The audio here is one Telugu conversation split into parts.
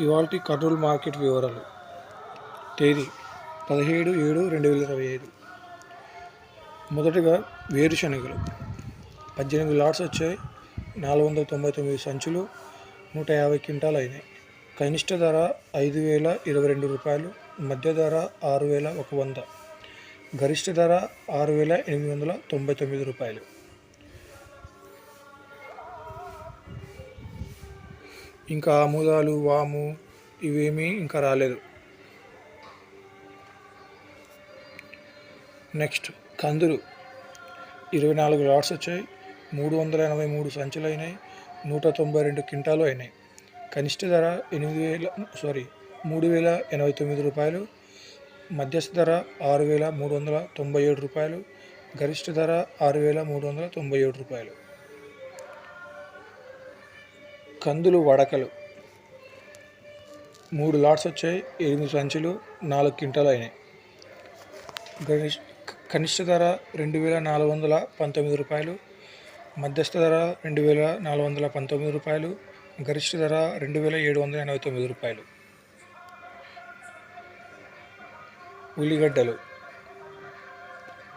ఇవాల్టి కర్నూలు మార్కెట్ వివరాలు. తేదీ పదిహేడు ఏడు రెండు వేల ఇరవై ఐదు. మొదటగా వేరుశనగలు పద్దెనిమిది లాట్స్ వచ్చాయి. నాలుగు వందల తొంభై తొమ్మిది సంచులు నూట యాభై క్వింటాలు అయినాయి. కనిష్ట ధర ఐదు వేల ఇరవై రెండు రూపాయలు. మధ్య ధర ఆరు వేల ఒక వంద. గరిష్ట ధర ఆరు వేల ఎనిమిది వందల తొంభై తొమ్మిది రూపాయలు. ఇంకా ఆముదాలు వాము ఇవేమీ ఇంకా రాలేదు. నెక్స్ట్ కందులు. ఇరవై నాలుగు లాట్స్ వచ్చాయి మూడు వందల ఎనభై మూడు సంచులు అయినాయి నూట తొంభై రెండు క్వింటాలు అయినాయి. కనిష్ట ధర ఎనిమిది వేల సారీ మూడు వేల ఎనభై తొమ్మిది రూపాయలు మధ్యస్థ ధర ఆరు వేల మూడు వందల తొంభై ఏడు రూపాయలు గరిష్ట ధర ఆరు వేల మూడు వందల తొంభై ఏడు రూపాయలు. కందులు వడకలు. మూడు లాట్స్ వచ్చాయి ఎనిమిది సంచులు నాలుగు క్వింటాలు అయినాయి. గరిష్ కనిష్ట ధర రెండు వేల నాలుగు వందల పంతొమ్మిది రూపాయలు మధ్యస్థ ధర రెండు వేల నాలుగు వందల పంతొమ్మిది రూపాయలు గరిష్ట ధర రెండు వేల ఏడు వందల ఎనభై తొమ్మిది రూపాయలు. ఉల్లిగడ్డలు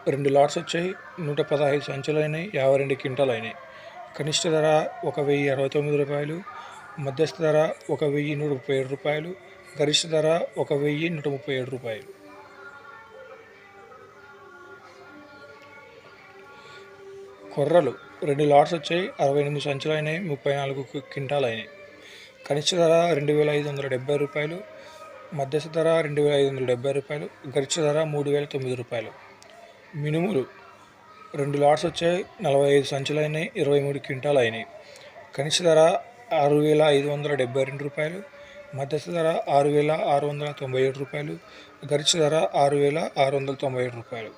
రెండు లాట్స్ వచ్చాయి నూట పదహైదు సంచులు అయినాయి యాభై రెండు క్వింటాలు అయినాయి. కనిష్ట ధర ఒక వెయ్యి అరవై తొమ్మిది రూపాయలు మధ్యస్థ ధర ఒక వెయ్యి నూట ముప్పై ఏడు రూపాయలు గరిష్ట ధర ఒక వెయ్యి నూట ముప్పై ఏడు రూపాయలు. కొర్రలు రెండు లాట్స్ వచ్చాయి అరవై ఎనిమిది సంచులు అయినాయి ముప్పై నాలుగు క్వింటాలు అయినాయి కనిష్ట ధర రెండు వేల ఐదు వందల డెబ్బై రూపాయలు మధ్యస్థ ధర రెండు వేల ఐదు వందల డెబ్బై రూపాయలు గరిష్ట ధర మూడు వేల తొమ్మిది రూపాయలు. మినుములు రెండు లాట్స్ వచ్చాయి నలభై ఐదు సంచులు అయినాయి ఇరవై మూడు క్వింటాలు అయినాయి కనిష్ట ధర ఆరు వేల ఐదు వందల డెబ్బై రెండు రూపాయలు మధ్యస్థ ధర ఆరు వేల ఆరు వందల తొంభై ఏడు రూపాయలు గరిష్ట ధర ఆరు వేల ఆరు వందల తొంభై ఏడు రూపాయలు.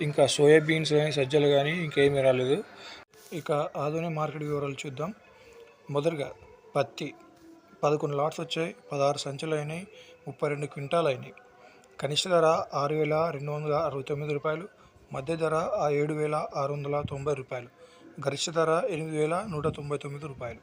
ఇంకా సోయాబీన్స్ కానీ సజ్జలు కానీ ఇంకేమీ రాలేదు. ఇక ఆధునిక మార్కెట్ వివరాలు చూద్దాం. మొదటగా పత్తి. పదకొండు లాట్స్ వచ్చాయి పదహారు సంచులు అయినాయి ముప్పై రెండు క్వింటాలు అయినాయి కనిష్ట ధర ఆరు వేల రెండు వందల అరవై తొమ్మిది రూపాయలు మధ్య ధర ఆ ఏడు వేల ఆరు వందల తొంభై రూపాయలు గరిష్ట ధర ఎనిమిది వేల నూట తొంభై తొమ్మిది రూపాయలు.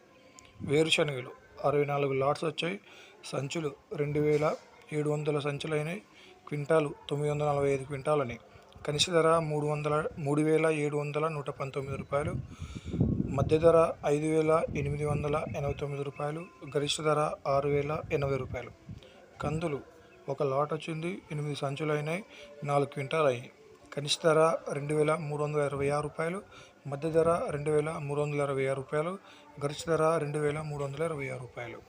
వేరుశనగలు అరవై నాలుగు లాట్స్ వచ్చాయి. సంచులు రెండు వేల ఏడు వందల సంచులు అయినాయి క్వింటాలు తొమ్మిది వందల నలభై ఐదు క్వింటాలు అయినాయి కనిష్ట ధర మూడు వందల మూడు వేల ఏడు వందల నూట పంతొమ్మిది రూపాయలు. మధ్య ధర ఐదు వేల ఎనిమిది వందల ఎనభై తొమ్మిది రూపాయలు. గరిష్ట ధర ఆరు వేల ఎనభై రూపాయలు. కందులు ఒక లాట్ వచ్చింది. ఎనిమిది సంచులు అయినాయి నాలుగు క్వింటాలు అయినాయి కనిష్ట ధర రెండు వేల మూడు వందల ఇరవై ఆరు రూపాయలు మధ్య ధర రెండు వేల మూడు వందల ఇరవై ఆరు రూపాయలు గరిష్ట ధర రెండు వేల మూడు వందల ఇరవై ఆరు రూపాయలు.